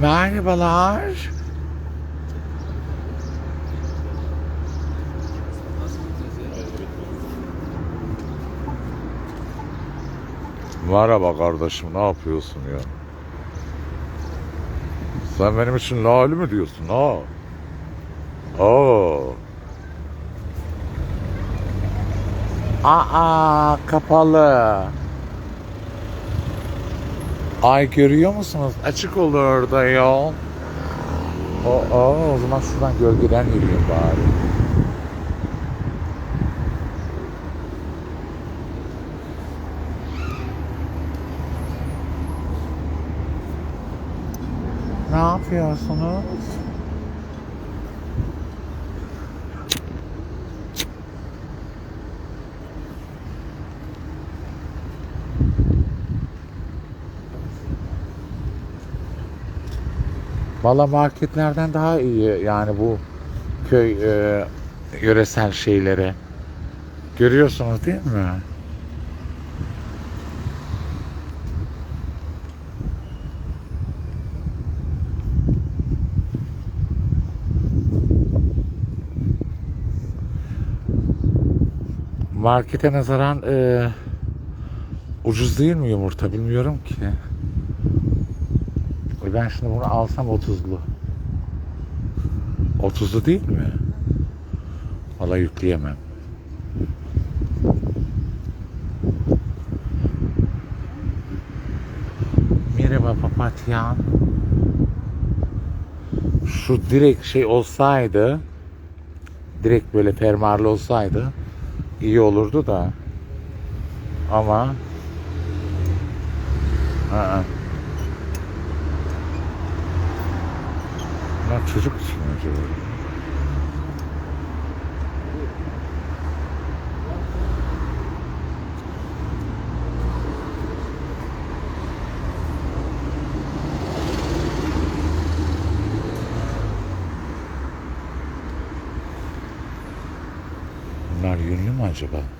Merhabalar. Merhaba kardeşim ne yapıyorsun ya? Sen benim için lali mi diyorsun ha? Oo. Aa kapalı. Ay görüyor musunuz? Açık olur orada yol. O, o, o zaman şuradan gölgeden yürüyeyim bari. Ne yapıyorsunuz? Valla marketlerden daha iyi yani bu köy e, yöresel şeyleri. Görüyorsunuz değil mi? Markete nazaran e, ucuz değil mi yumurta bilmiyorum ki. E Ben şimdi bunu alsam 30'lu. 30'lu değil mi? Valla yükleyemem. Merhaba papatya. Şu direkt şey olsaydı direkt böyle fermuarlı olsaydı iyi olurdu da ama Aa. Bunlar çocuk için acaba? Bunlar yünlü mü acaba?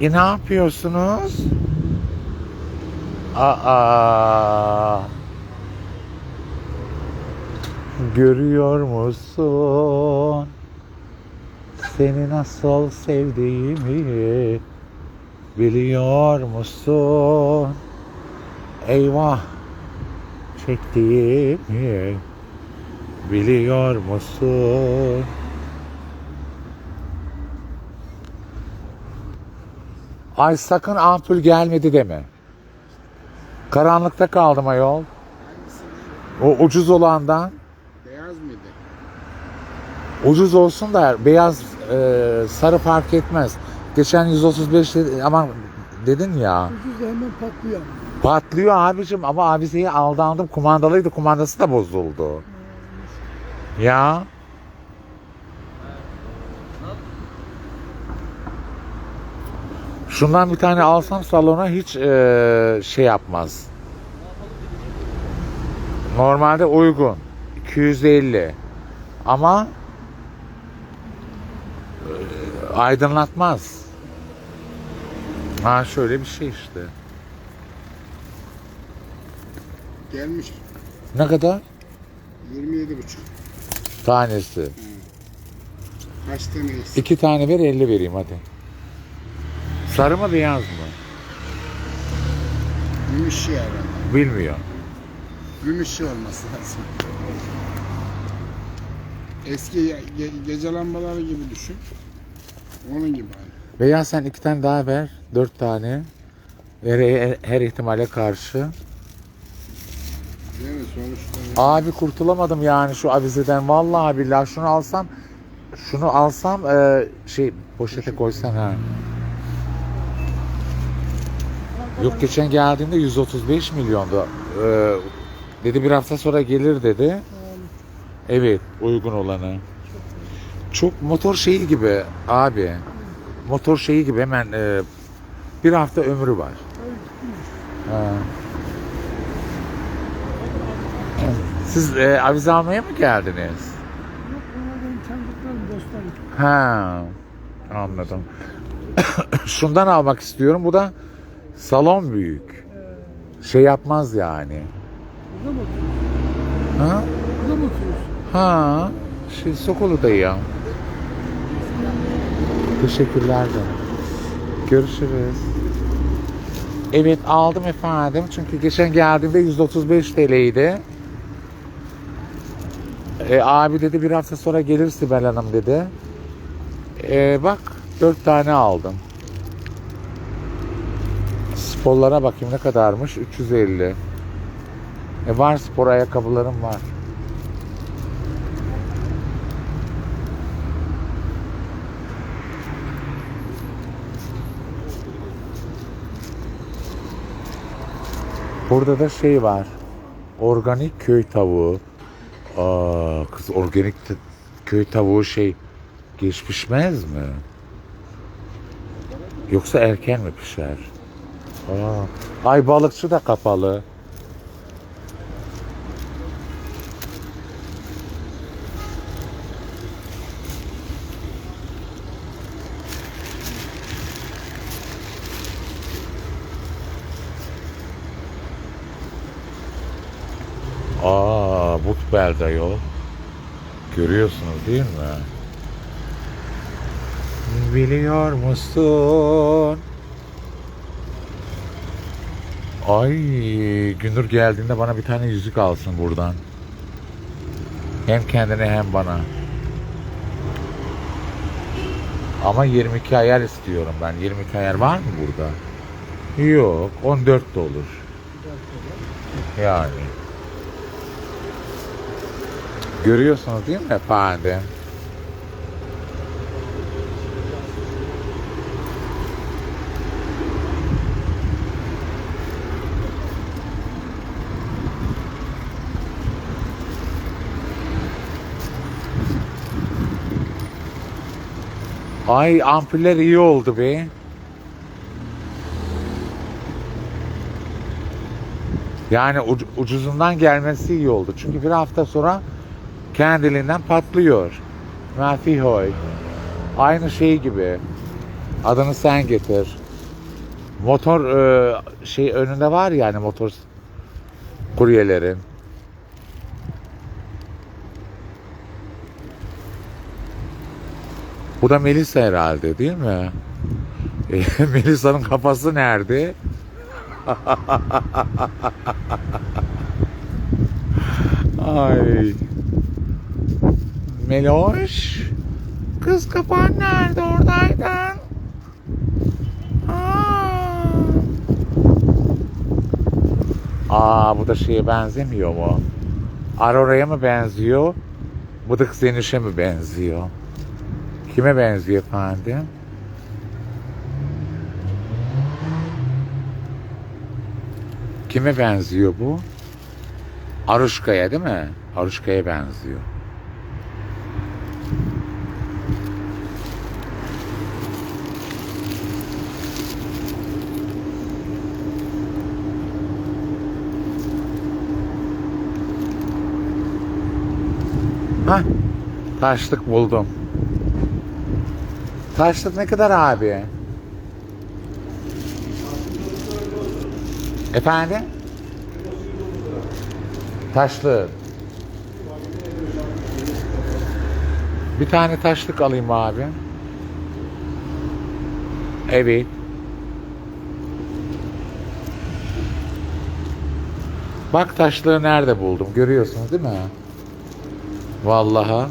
E ne yapıyorsunuz? Aa. Görüyor musun? Seni nasıl sevdiğimi biliyor musun? Eyvah çektiğimi biliyor musun? Ay sakın ampul gelmedi deme. Karanlıkta kaldım ayol. O ucuz olandan. Beyaz mıydı? Ucuz olsun da beyaz e, sarı fark etmez. Geçen 135 dedi, ama dedin ya. Ucuz hemen patlıyor. Patlıyor abicim ama avizeyi aldandım. Kumandalıydı. Kumandası da bozuldu. Ya. Şundan bir tane alsam salona hiç e, şey yapmaz. Normalde uygun. 250. Ama e, aydınlatmaz. Ha şöyle bir şey işte. Gelmiş Ne kadar? 27 buçuk. Tanesi. Kaç tane? İki tane ver 50 vereyim hadi. Sarı mı beyaz mı? Gümüşü herhalde. Bilmiyor. Gümüşü olması lazım. Eski ge- ge- gece lambaları gibi düşün. Onun gibi aynı. Veya sen iki tane daha ver. Dört tane. Her, her ihtimale karşı. Değil mi? Sonuçta Abi kurtulamadım yani şu avizeden. Vallahi billahi şunu alsam şunu alsam e, şey poşete koysan ha. Yok geçen geldiğinde 135 milyondu. Ee, dedi bir hafta sonra gelir dedi. Evet uygun olanı. Çok motor şeyi gibi abi. Motor şeyi gibi hemen e, bir hafta ömrü var. Ha. Siz e, avize almaya mı geldiniz? Yok onlar benim tanıdıklarım, dostlarım. Ha, anladım. Şundan almak istiyorum. Bu da salon büyük. Şey yapmaz yani. Burada mı oturuyorsun? Ha? Burada mı oturuyorsun? Ha. Şey Sokolu'dayım. Teşekkürler canım. Görüşürüz. Evet aldım efendim. Çünkü geçen geldiğimde 135 TL'ydi. E, abi dedi bir hafta sonra gelir Sibel Hanım dedi. E, bak dört tane aldım. Sporlara bakayım ne kadarmış? 350. E, var spor ayakkabılarım var. Burada da şey var. Organik köy tavuğu. Aa, kız organik köy tavuğu şey geç pişmez mi? Yoksa erken mi pişer? Ay balıkçı da kapalı. Aa, Butbel'de yol. Görüyorsunuz değil mi? Biliyor musun? Ay, Günür geldiğinde bana bir tane yüzük alsın buradan. Hem kendine hem bana. Ama 22 ayar istiyorum ben. 22 ayar var mı burada? Yok, 14 de olur. Yani. Görüyorsunuz değil mi efendim? Ay ampuller iyi oldu be. Yani uc- ucuzundan gelmesi iyi oldu. Çünkü bir hafta sonra kendiliğinden patlıyor. Mafi hoy. Aynı şey gibi. Adını sen getir. Motor e, şey önünde var yani motor kuryelerin. Bu da Melisa herhalde değil mi? E, Melisa'nın kafası nerede? Ay. Meloş. Kız kapan nerede oradaydın? Aa. Aa bu da şeye benzemiyor mu? Aurora'ya mı benziyor? Bıdık Zeniş'e mi benziyor? Kime benziyor efendim? Kime benziyor bu? Aruşka'ya değil mi? Aruşka'ya benziyor. Hah, taşlık buldum. Taşlık ne kadar abi? Efendim? Taşlı. Bir tane taşlık alayım abi. Evet. Bak taşlığı nerede buldum. Görüyorsunuz değil mi? Vallahi.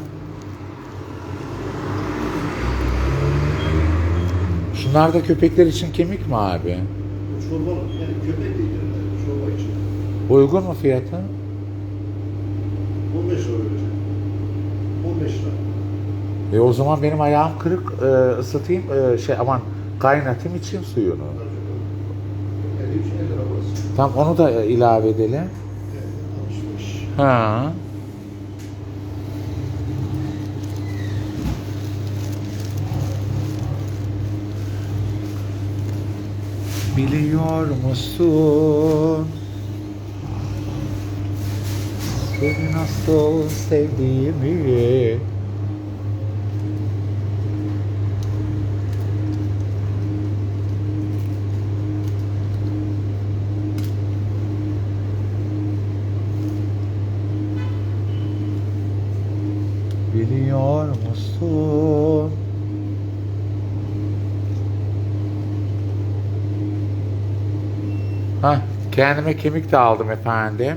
Şunlar da köpekler için kemik mi abi? Çorba yani köpek değil yani çorba için. Uygun mu fiyatı? 15 lira vereceğim. 15 lira. E o zaman benim ayağım kırık e, ısıtayım e, şey aman kaynatayım için suyunu. 53 lira burası. Tam onu da e, ilave edelim. Evet, 65. Ha. Biliyor musun? Seni nasıl sevdiğimi Biliyor musun? Hah, kendime kemik de aldım efendim.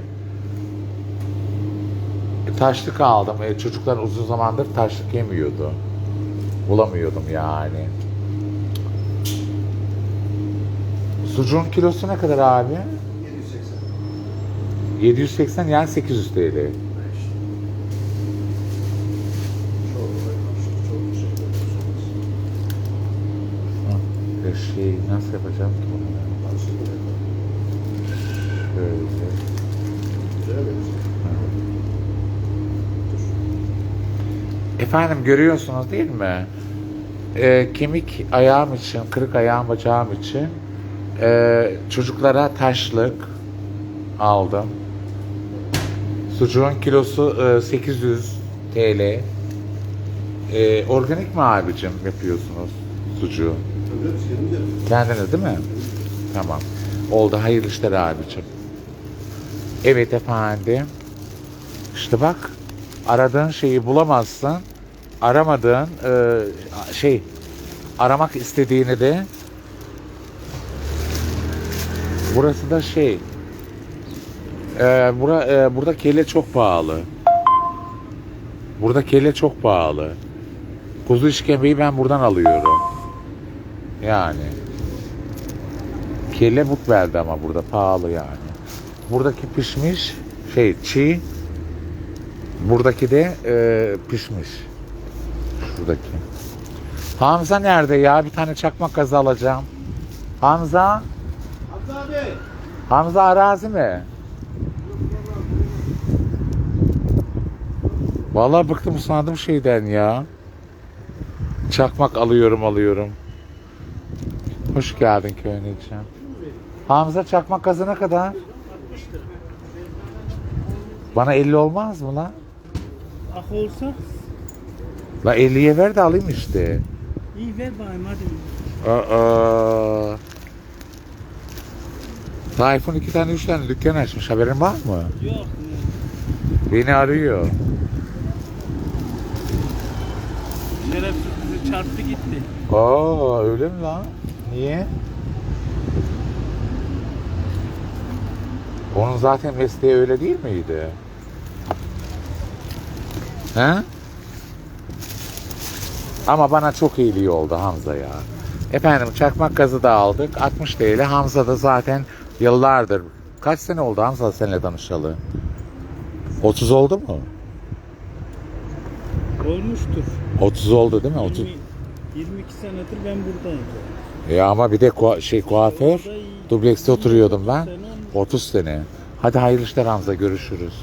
E, taşlık aldım. E, çocuklar uzun zamandır taşlık yemiyordu. Bulamıyordum yani. Sucuğun kilosu ne kadar abi? 780. 780 yani 800 TL. Şey nasıl yapacağım ki bunu? Şöyle. Güzel. Efendim görüyorsunuz değil mi? Ee, kemik ayağım için, kırık ayağım bacağım için ee, çocuklara taşlık aldım. Sucuğun kilosu ee, 800 TL. Ee, organik mi abicim yapıyorsunuz sucuğu? Yapıyoruz. Kendiniz değil mi? Tamam. Oldu. Hayırlı işler abicim. Evet efendim. İşte bak. Aradığın şeyi bulamazsın. Aramadığın e, şey aramak istediğini de burası da şey e, bura, e, burada kelle çok pahalı. Burada kelle çok pahalı. Kuzu işkembeyi ben buradan alıyorum. Yani. Kelle but verdi ama burada pahalı yani. Buradaki pişmiş şey çiğ. Buradaki de e, pişmiş. Şuradaki. Hamza nerede ya? Bir tane çakmak gazı alacağım. Hamza? Hamza abi. Hamza arazi mi? Vallahi bıktım usandım şeyden ya. Çakmak alıyorum alıyorum. Hoş geldin köynekciğim. Hamza çakmak gazı ne kadar? Bana 50 olmaz mı lan? Ah olsa La 50'ye ver de alayım işte. iyi ver bakayım hadi. Aa. Tayfun iki tane üç tane dükkan açmış haberin var mı? Yok. Beni arıyor. Şerefsiz bizi çarptı gitti. Aa öyle mi lan? Niye? Onun zaten mesleği öyle değil miydi? He? Ama bana çok iyiliği oldu Hamza ya. Efendim çakmak gazı da aldık. 60 TL. Hamza da zaten yıllardır. Kaç sene oldu Hamza seninle tanışalı? 30 oldu mu? Olmuştur. 30 oldu değil mi? 30. 20, 22 senedir ben buradayım. Ya ama bir de kua- şey kuaför. Dublekste oturuyordum ben. 30 sene. Hadi hayırlı işler Hamza görüşürüz.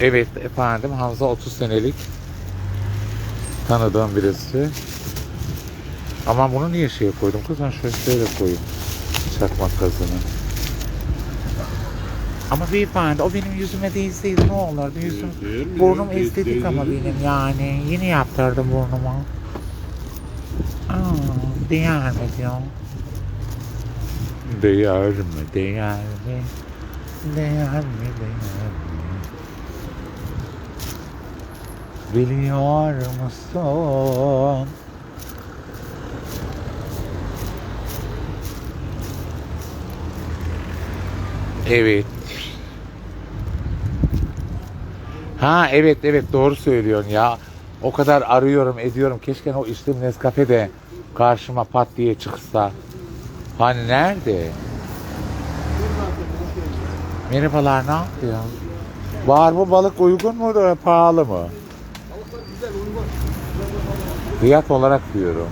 Evet efendim Hamza 30 senelik tanıdığım birisi. Ama bunu niye şeye koydum kız ben şöyle şöyle koyayım. Çakmak gazını. Ama beyefendi o benim yüzüme değseydi ne olurdu yüzüm. Burnum estetik ama benim yani. Yeni yaptırdım burnumu. Aa, değer mi diyor. Değer mi, değer mi? Değer mi, değer mi? Biliyor musun? Evet. Ha evet evet doğru söylüyorsun ya. O kadar arıyorum ediyorum. Keşke o içtiğim Nescafe de karşıma pat diye çıksa. Hani nerede? Merhabalar ne yapıyor? Var bu balık uygun mu da pahalı mı? Fiyat olarak diyorum.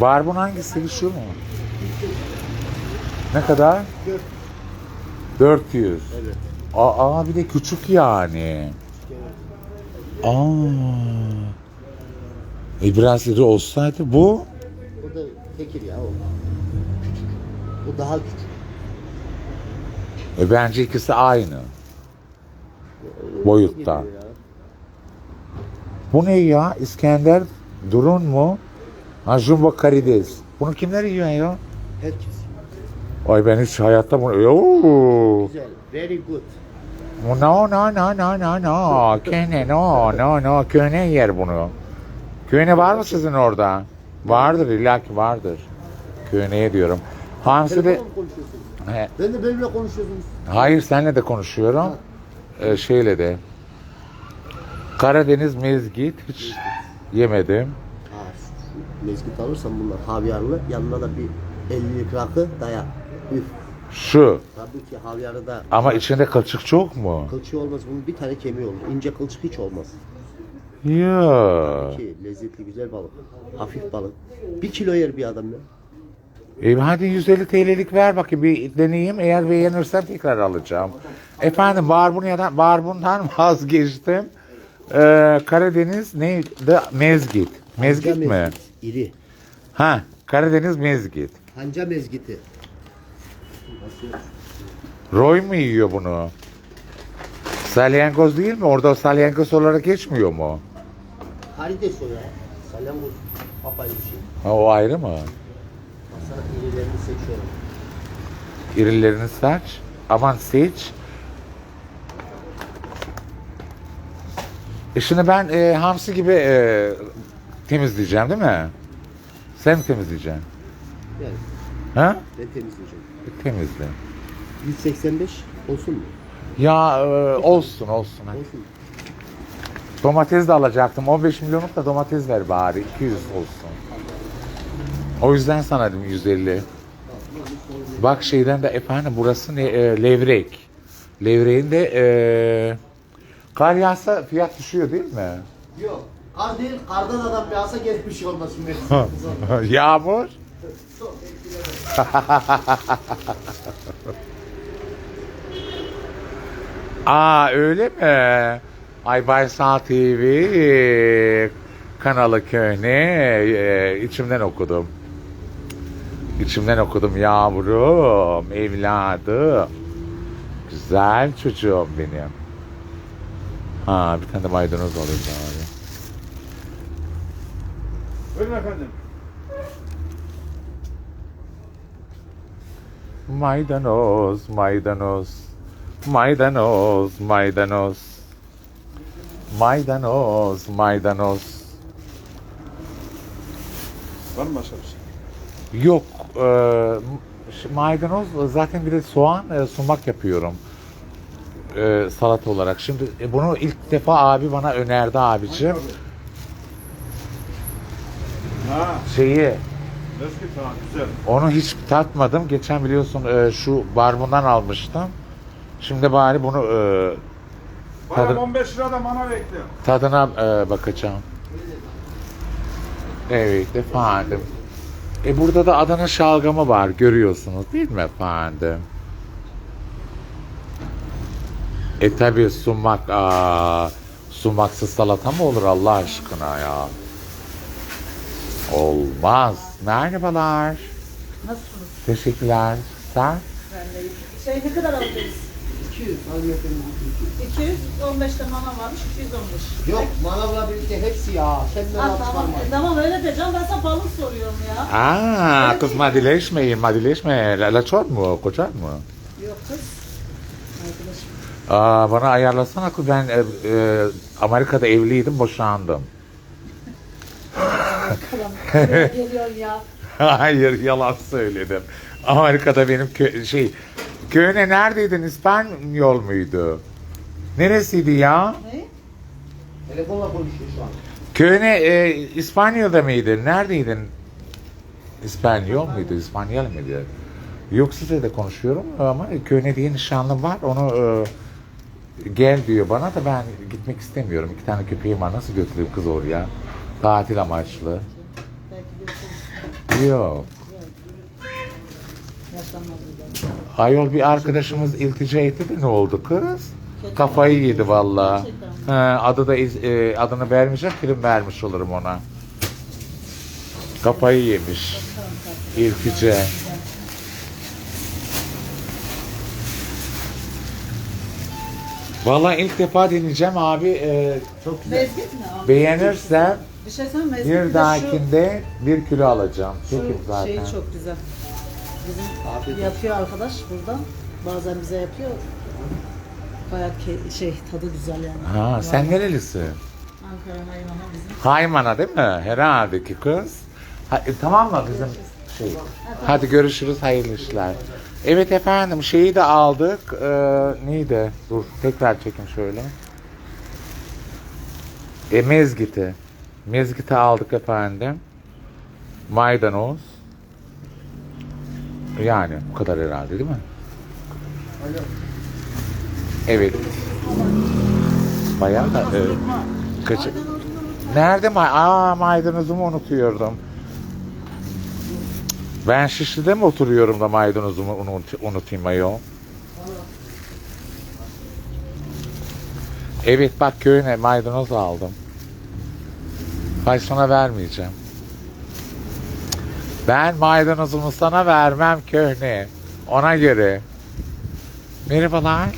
Barbun hangisi? Şu mu? Ne kadar? 400. Evet. Aa bir de küçük yani. Aa. E biraz iri olsaydı bu O da tekir ya o. O daha küçük. e, bence ikisi aynı. Boyutta. Geliyor ya. Bu ne ya? İskender Durun mu? Ha jumbo karides. Bunu kimler yiyor ya? Herkes. Ay ben hiç hayatta bunu... Oo. Güzel. Very good. No no no no no no. Köne no no no. Köne yer bunu. Köne var mı sizin orada? Vardır illa ki vardır. Köne'ye diyorum. Hamsi de... He, Ben de benimle konuşuyorsunuz. Hayır seninle de konuşuyorum. Ee, şeyle de. Karadeniz mezgit hiç yemedim. Ha, mezgit alırsan bunlar havyarlı. Yanına da bir 50'lik rakı daya. Üf. Şu. Tabii ki havyarı da Ama içinde kılçık çok mu? kılçığı olmaz. Bunun bir tane kemiği olur. İnce kılçık hiç olmaz. Ya. Ki lezzetli güzel balık. Hafif balık. Bir kilo yer bir adam ya. E, hadi 150 TL'lik ver bakayım bir deneyeyim. Eğer beğenirsem tekrar alacağım. Efendim Barbunya'dan, Barbun'dan vazgeçtim. Ee, Karadeniz neydi? Mezgit. Mezgit Hanca mi? İri. Ha, Karadeniz mezgit. Hanca mezgiti. Roy mu yiyor bunu? Salyangoz değil mi? Orada salyangoz olarak geçmiyor mu? Karides o ya. Salyangoz. Apayrı bir şey. Ha, o ayrı mı? Sana irilerini seçiyorum. İrilerini seç. Aman seç. E şimdi ben e, hamsi gibi e, temizleyeceğim değil mi? Sen mi temizleyeceksin? Yani Ha? ben temizleyeceğim. E, temizle. 185 olsun mu? Ya e, olsun olsun. hadi. Olsun. Domates de alacaktım. 15 milyonluk da domates ver bari. 200 olsun. O yüzden sana dedim 150. Bak şeyden de efendim burası ne? E, levrek. Levreğin de e, kar yağsa fiyat düşüyor değil mi? Yok. Kar değil, kardan adam yağsa gene bir şey olmaz şimdi. Yağmur. Aa öyle mi? Ay Baysal TV kanalı köyüne e, içimden okudum. İçimden okudum yavrum, evladım. Güzel çocuğum benim. Ha bir tane de maydanoz alayım bari. Buyurun efendim. Maydanoz, maydanoz, maydanoz, maydanoz, maydanoz, maydanoz. Var mı başka bir şey? Yok, e, maydanoz zaten bir de soğan, e, sumak yapıyorum. E, salata olarak. Şimdi e, bunu ilk defa abi bana önerdi abicim. Ha, Şeyi, mezgit falan güzel. onu hiç tatmadım. Geçen biliyorsun e, şu barbundan almıştım. Şimdi bari bunu e, Tadı- 15 lira da mana bekle. Tadına e, bakacağım. Evet efendim. E burada da Adana şalgamı var görüyorsunuz değil mi efendim? E tabi sumak, aa, sumaksız salata mı olur Allah aşkına ya? Olmaz. Merhabalar. Nasılsınız? Teşekkürler. Sen? Ben de şey ne kadar alabiliriz? 200 hanımefendi. 215 de mama varmış, 215. Yok manavla birlikte hepsi ya. Kendine Ha, laf tamam, e, tamam öyle de canım ben sana balık soruyorum ya. Aa, kız madileşmeyin, madileşme. Laçor mu, koçar mı? Yok kız. Arkadaşım. Aa, bana ayarlasana kız ben e, e, Amerika'da evliydim boşandım. Bakalım. Geliyorsun ya. Hayır yalan söyledim. Amerika'da benim kö- şey köyüne neredeydin İspanyol muydu? Neresiydi ya? Ne? Telefonla konuşuyor şu an. Köyüne e, İspanyol'da mıydın? Neredeydin? İspanyol muydu? İspanyol muydu? Yok size de konuşuyorum ama köyüne diye nişanlım var. Onu e, gel diyor bana da ben gitmek istemiyorum. İki tane köpeğim var. Nasıl götüreyim kız oraya? Tatil amaçlı. Yok. Ayol bir arkadaşımız iltica etti de ne oldu kız? Kafayı yedi valla. Adı da iz- e, adını vermeyecek film vermiş olurum ona. Kafayı yemiş. İlkice. Vallahi ilk defa deneyeceğim abi. Ee, çok güzel. Mezgit mi abi? Beğenirsem Bir şey sen mezgit bir de dahakinde bir kilo alacağım. şu, Çekim şu zaten. şeyi çok güzel. Bizim Afiyet olsun. yapıyor arkadaş burada. Bazen bize yapıyor. Bayağı ke- şey tadı güzel yani. Ha, sen nerelisin? Ankara Hayvan'a bizim. Haymana değil mi? Herhalde ki kız. Ha, e, tamam mı bizim şey? Hadi görüşürüz hayırlı işler. Evet efendim şeyi de aldık. Ee, neydi? Dur tekrar çekin şöyle. E, mezgiti. Mezgiti aldık efendim. Maydanoz. Yani bu kadar herhalde değil mi? Evet. Bayağı da e, kaçı... Nerede may Aa maydanozumu unutuyordum. Ben Şişli'de mi oturuyorum da maydanozumu unut unutayım ayol? Evet bak köyüne maydanoz aldım. Hay sana vermeyeceğim. Ben maydanozumu sana vermem köhne. Ona göre. Merhabalar.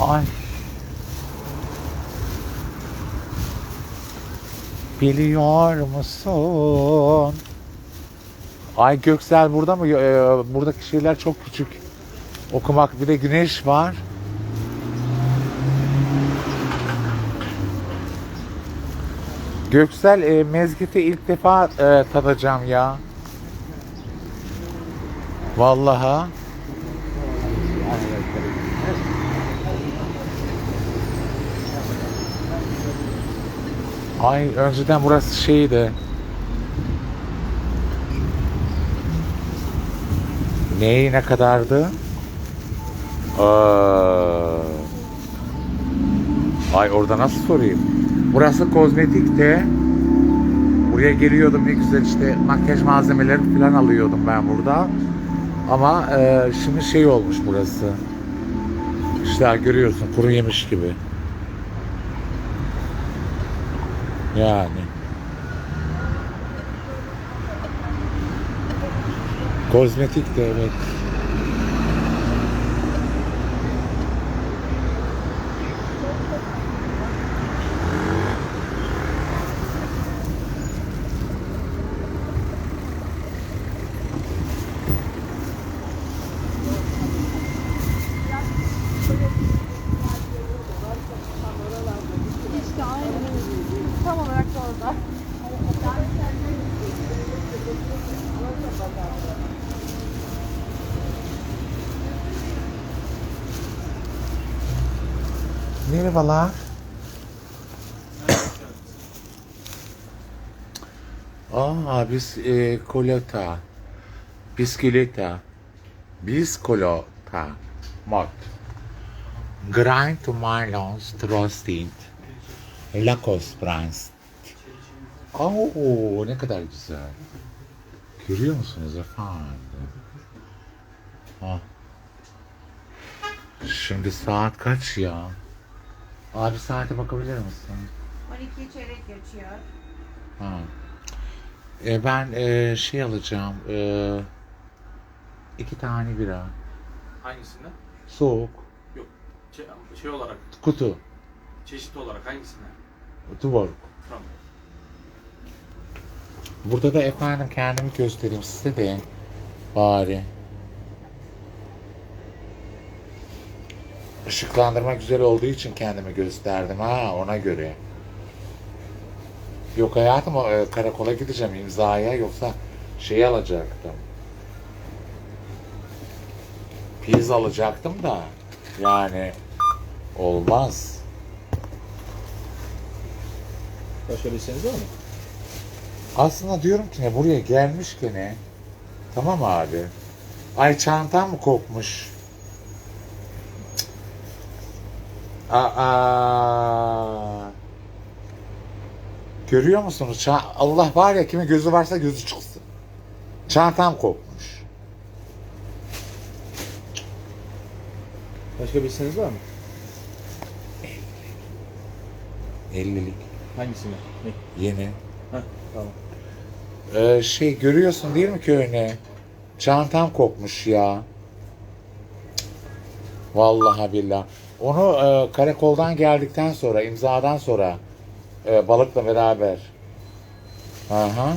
Ay. Biliyor musun? Ay Göksel burada mı? Ee, buradaki şeyler çok küçük. Okumak bir de güneş var. Göksel e, mezgiti ilk defa e, tadacağım ya. Vallahi. Ay önceden burası şeydi. Neyi ne kadardı? Aa. Ay orada nasıl sorayım? Burası kozmetikte. Buraya geliyordum ne güzel işte makyaj malzemeleri falan alıyordum ben burada. Ama e, şimdi şey olmuş burası. İşte görüyorsun kuru yemiş gibi. Yani. Kozmetik de evet. Tam olarak da orada. Merhabalar. Aa biz e, kolota. Biskileta. Biskolota. Mod. Grind to Marlons Trosted. Lakos Brans. Oo ne kadar güzel. Görüyor musunuz efendim? Ha. Şimdi saat kaç ya? Abi saate bakabilir misin? 12 çeyrek geçiyor. Ha. E, ben e, şey alacağım. E, iki tane bira. Hangisinde? Soğuk. Şey, şey olarak, Kutu. çeşit olarak hangisinde? Duvar. Tamam. Burada da efendim kendimi göstereyim size de. Bari. Işıklandırma güzel olduğu için kendimi gösterdim ha ona göre. Yok hayatım e, karakola gideceğim imzaya yoksa şey alacaktım. Pizza alacaktım da yani olmaz. Başka bir var mı? Aslında diyorum ki ne buraya gelmiş gene. Tamam abi. Ay çantam mı kopmuş? Aa. Görüyor musunuz? Ça- Allah var ya kimin gözü varsa gözü çıksın. Çantam kopmuş. Başka bir isteğiniz var mı? 50'lik. Hangisini? Ne? Yeni. Heh, tamam. Ee, şey görüyorsun değil mi köyüne? Çantam kokmuş ya. Cık. Vallahi billah. Onu e, karakoldan geldikten sonra, imzadan sonra e, balıkla beraber. Aha.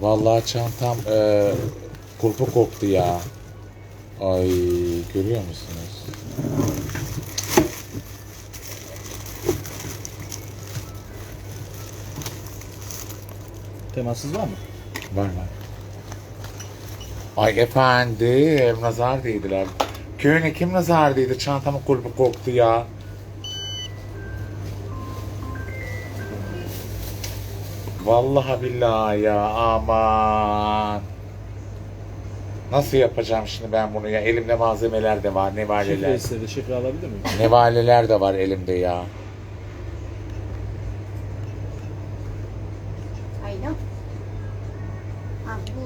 Vallahi çantam e, kulpu koktu ya. Ay görüyor musunuz? Temassız var mı? Var var. Ay efendim nazar değdiler. Köyüne kim nazar değdi? Çantamın kulbu koktu ya. Vallahi billahi ya aman. Nasıl yapacağım şimdi ben bunu ya? Elimde malzemeler de var, Şifre nevaleler. istedi. Şifre alabilir miyim? Nevaleler de var elimde ya. Aynen. Ha bu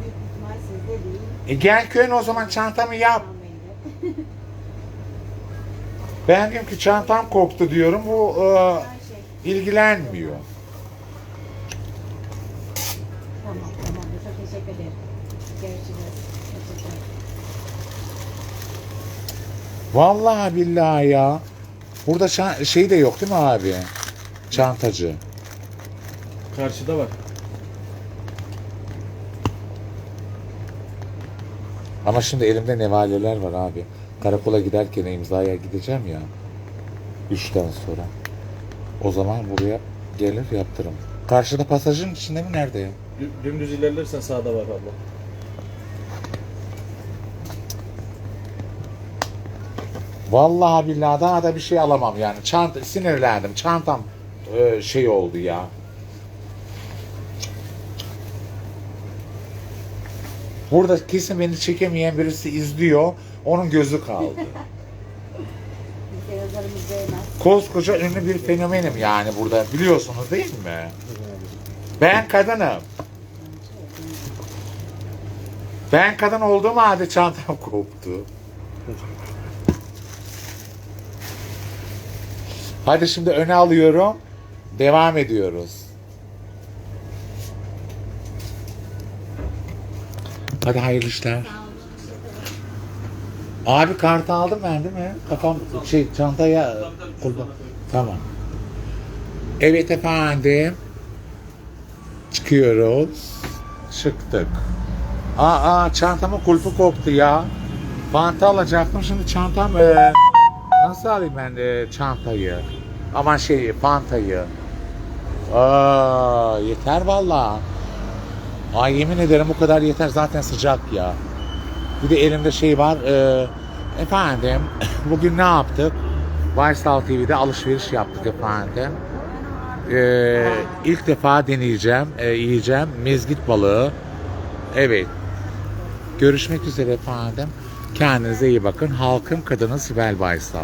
büyük ihtimal sizde değil. E gel köyüne o zaman çantamı yap. Ben diyorum ki çantam koktu diyorum. Bu e, ilgilenmiyor. Tamam tamamdır. Çok teşekkür ederim. Görüşürüz. Hoşçakalın. Vallahi billahi ya. Burada şey de yok değil mi abi? Çantacı. Karşıda var. Ama şimdi elimde nevaleler var abi. Karakola giderken imzaya gideceğim ya. Üçten sonra. O zaman buraya gelir yaptırım. Karşıda pasajın içinde mi nerede ya? Dü- Dümdüz ilerlersen sağda var abla. Vallahi billahi daha da bir şey alamam yani. Çanta sinirlendim. Çantam e, şey oldu ya. Burada kesin beni çekemeyen birisi izliyor. Onun gözü kaldı. Koskoca ünlü bir fenomenim yani burada biliyorsunuz değil mi? Ben kadınım. Ben kadın olduğum halde çantam koptu. Hadi şimdi öne alıyorum. Devam ediyoruz. Hadi hayırlı işler. Abi kartı aldım ben değil mi? Kafam şey çantaya kullan. Tamam. Evet efendim. Çıkıyoruz. Çıktık. Aa, aa çantamın kulpu koptu ya. Fanta alacaktım şimdi çantam e, nasıl alayım ben e, çantayı? Aman şey fantayı. Aa, yeter valla. Ay yemin ederim bu kadar yeter zaten sıcak ya. Bir de elimde şey var. e, efendim bugün ne yaptık? Vaysal TV'de alışveriş yaptık efendim. E, ilk defa deneyeceğim, e, yiyeceğim mezgit balığı. Evet. Görüşmek üzere efendim. Kendinize iyi bakın. Halkın kadını Sibel Baysal.